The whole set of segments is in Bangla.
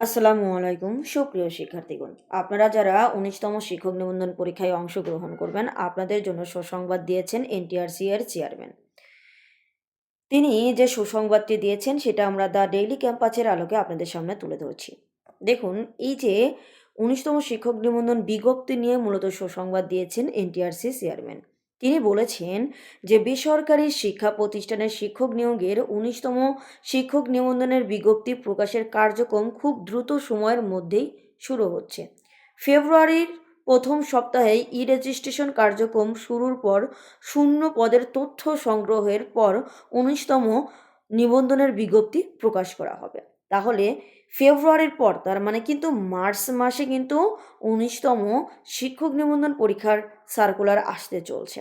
আসসালামু আলাইকুম, সুপ্রিয় শিক্ষার্থীগণ। আপনারা যারা উনিশতম শিক্ষক নিবন্ধন পরীক্ষায় অংশগ্রহণ করবেন, আপনাদের জন্য সুসংবাদ দিয়েছেন এনটিআরসি এর চেয়ারম্যান। তিনি যে সুসংবাদটি দিয়েছেন, সেটা আমরা দ্য ডেইলি ক্যাম্পাসের আলোকে আপনাদের সামনে তুলে ধরছি। দেখুন, এই যে উনিশতম শিক্ষক নিবন্ধন বিজ্ঞপ্তি নিয়ে মূলত সুসংবাদ দিয়েছেন এনটিআরসি চেয়ারম্যান। তিনি বলেছেন যে বেসরকারি শিক্ষা প্রতিষ্ঠানের শিক্ষক নিয়োগের উনিশতম শিক্ষক নিবন্ধনের বিজ্ঞপ্তি প্রকাশের কার্যক্রম খুব দ্রুত সময়ের মধ্যেই শুরু হচ্ছে। ফেব্রুয়ারির প্রথম সপ্তাহে ই রেজিস্ট্রেশন কার্যক্রম শুরুর পর শূন্য পদের তথ্য সংগ্রহের পর উনিশতম নিবন্ধনের বিজ্ঞপ্তি প্রকাশ করা হবে। তাহলে ফেব্রুয়ারির পর, তার মানে কিন্তু মার্চ মাসে কিন্তু উনিশতম শিক্ষক নিবন্ধন পরীক্ষার সার্কুলার আসতে চলছে।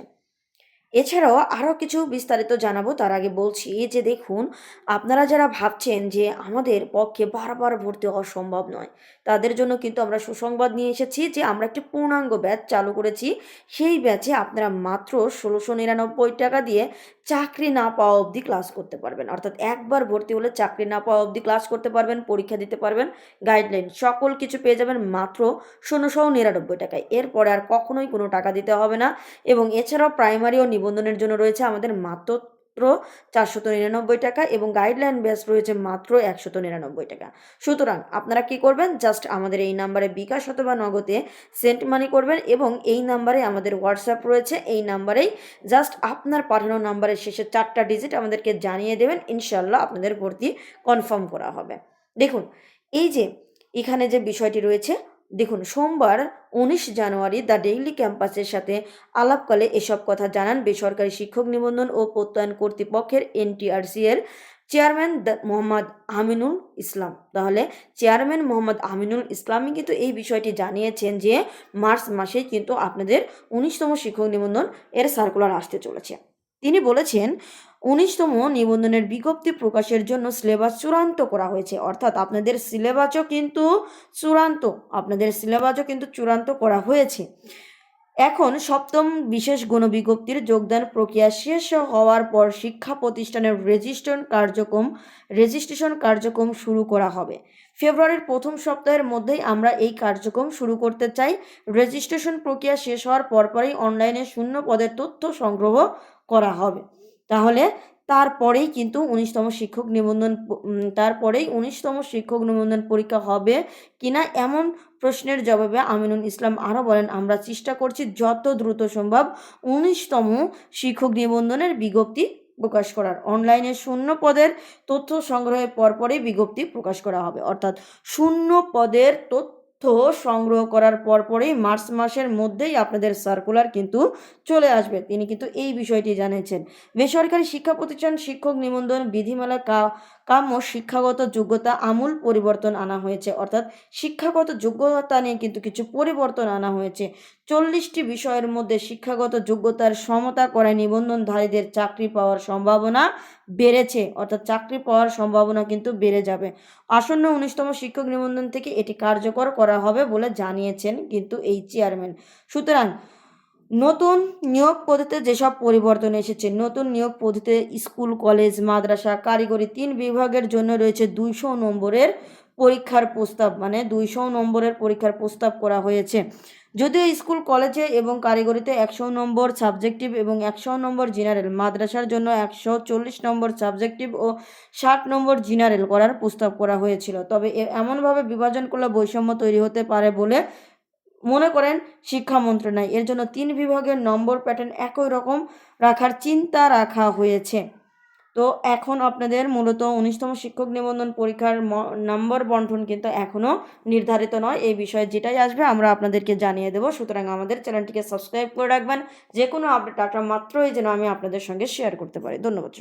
এছাড়াও আরও কিছু বিস্তারিত জানাব। তার আগে বলছি যে দেখুন, আপনারা যারা ভাবছেন যে আমাদের পক্ষে বারবার ভর্তি হওয়া সম্ভব নয়, তাদের জন্য কিন্তু আমরা সুসংবাদ নিয়ে এসেছি যে আমরা একটি পূর্ণাঙ্গ ব্যাচ চালু করেছি। সেই ব্যাচে আপনারা মাত্র ষোলোশো নিরানব্বই টাকা দিয়ে চাকরি না পাওয়া অবধি ক্লাস করতে পারবেন। অর্থাৎ একবার ভর্তি হলে চাকরি না পাওয়া অবধি ক্লাস করতে পারবেন, পরীক্ষা দিতে পারবেন, গাইডলাইন সকল কিছু পেয়ে যাবেন মাত্র ষোলোশো নিরানব্বই টাকায়। এরপরে আর কখনোই কোনো টাকা দিতে হবে না এবং এছাড়াও প্রাইমারি ও নিবন্ধনের জন্য রয়েছে আমাদের মাত্র চারশত নিরানব্বই টাকা এবং গাইডলাইন বেস রয়েছে মাত্র একশত নিরানব্বই টাকা। সুতরাং আপনারা কি করবেন? জাস্ট আমাদের এই নাম্বারে বিকাশ অথবা নগদে সেন্ট মানি করবেন এবং এই নাম্বারে আমাদের হোয়াটসঅ্যাপ রয়েছে। এই নাম্বারেই জাস্ট আপনার পাঠানো নাম্বারের শেষে চারটা ডিজিট আমাদেরকে জানিয়ে দেবেন। ইনশাল্লাহ আপনাদের ভর্তি কনফার্ম করা হবে। দেখুন, এই যে এখানে যে বিষয়টি রয়েছে দেখুন, সোমবার উনিশ জানুয়ারি দ্য ডেইলি ক্যাম্পাসের সাথে আলাপকালে এসব কথা জানান বেসরকারি শিক্ষক নিবন্ধন ও প্রত্যয়ন কর্তৃপক্ষের এনটিআরসি এর চেয়ারম্যান মোহাম্মদ আমিনুল ইসলাম। তাহলে চেয়ারম্যান মোহাম্মদ আমিনুল ইসলামই কিন্তু এই বিষয়টি জানিয়েছেন যে মার্চ মাসে কিন্তু আপনাদের উনিশতম শিক্ষক নিবন্ধন এর সার্কুলার আসতে চলেছে। তিনি বলেছেন উনিশতম নিবন্ধনের বিজ্ঞপ্তি প্রকাশের জন্য সিলেবাস চূড়ান্ত করা হয়েছে। অর্থাৎ আপনাদের সিলেবাসও কিন্তু চূড়ান্ত, আপনাদের সিলেবাসও কিন্তু চূড়ান্ত করা হয়েছে। এখন সপ্তম বিশেষ গণবিজ্ঞপ্তির যোগদান প্রক্রিয়া শেষ হওয়ার পর শিক্ষা প্রতিষ্ঠানের রেজিস্ট্রেশন কার্যক্রম রেজিস্ট্রেশন কার্যক্রম শুরু করা হবে। ফেব্রুয়ারির প্রথম সপ্তাহের মধ্যেই আমরা এই কার্যক্রম শুরু করতে চাই। রেজিস্ট্রেশন প্রক্রিয়া শেষ হওয়ার পরপরই অনলাইনে শূন্য পদের তথ্য সংগ্রহ করা হবে। তাহলে তারপরেই কিন্তু উনিশতম শিক্ষক নিবন্ধন তারপরেই উনিশতম শিক্ষক নিবন্ধন পরীক্ষা হবে কিনা এমন প্রশ্নের জবাবে আমিনুল ইসলাম আরও বলেন, আমরা চেষ্টা করছি যত দ্রুত সম্ভব উনিশতম শিক্ষক নিবন্ধনের বিজ্ঞপ্তি প্রকাশ করার। অনলাইনে শূন্য পদের তথ্য সংগ্রহের পরপরই বিজ্ঞপ্তি প্রকাশ করা হবে। অর্থাৎ শূন্য পদের তথ্য তথ্য সংগ্রহ করার পরপরই মার্চ মাসের মধ্যেই আপনাদের সার্কুলার কিন্তু চলে আসবে। তিনি কিন্তু এই বিষয়টি জানিয়েছেন। বেসরকারি শিক্ষা প্রতিষ্ঠান শিক্ষক নিবন্ধন বিধিমালা কাম্য শিক্ষাগত যোগ্যতা আমূল পরিবর্তন আনা হয়েছে। অর্থাৎ শিক্ষাগত যোগ্যতা নিয়ে কিন্তু কিছু পরিবর্তন আনা হয়েছে। চল্লিশটি বিষয়ের মধ্যে শিক্ষাগত যোগ্যতার সমতা করে নিবন্ধনধারীদের চাকরি পাওয়ার সম্ভাবনা বেড়েছে। অর্থাৎ চাকরি পাওয়ার সম্ভাবনা কিন্তু বেড়ে যাবে। আসন্ন উনিশতম শিক্ষক নিবন্ধন থেকে এটি কার্যকর করা হবে বলে জানিয়েছেন কিন্তু এই চেয়ারম্যান। সুতরাং নতুন নিয়োগ পদ্ধতিতে যেসব পরিবর্তন এসেছে, নতুন নিয়োগ পদ্ধতিতে স্কুল, কলেজ, মাদ্রাসা, কারিগরি তিন বিভাগের জন্য রয়েছে দুইশো নম্বরের পরীক্ষার প্রস্তাব মানে দুইশো নম্বরের পরীক্ষার প্রস্তাব করা হয়েছে। যদিও স্কুল, কলেজে এবং কারিগরিতে একশো নম্বর সাবজেক্টিভ এবং একশো নম্বর জেনারেল, মাদ্রাসার জন্য একশো চল্লিশ নম্বর সাবজেক্টিভ ও ষাট নম্বর জেনারেল করার প্রস্তাব করা হয়েছিল। তবে এমনভাবে বিভাজন করলে বৈষম্য তৈরি হতে পারে বলে মনে করেন শিক্ষা মন্ত্রণালয়। এর জন্য তিন বিভাগের নম্বর প্যাটার্ন একই রকম রাখার চিন্তা রাখা হয়েছে। তো এখন আপনাদের মূলত উনিশতম শিক্ষক নিবন্ধন পরীক্ষার নম্বর বন্টন কিন্তু এখনও নির্ধারিত নয়। এই বিষয়ে যেটাই আসবে আমরা আপনাদেরকে জানিয়ে দেবো। সুতরাং আমাদের চ্যানেলটিকে সাবস্ক্রাইব করে রাখবেন। যে কোনো আপডেট মাত্রই যেন আমি আপনাদের সঙ্গে শেয়ার করতে পারি। ধন্যবাদ।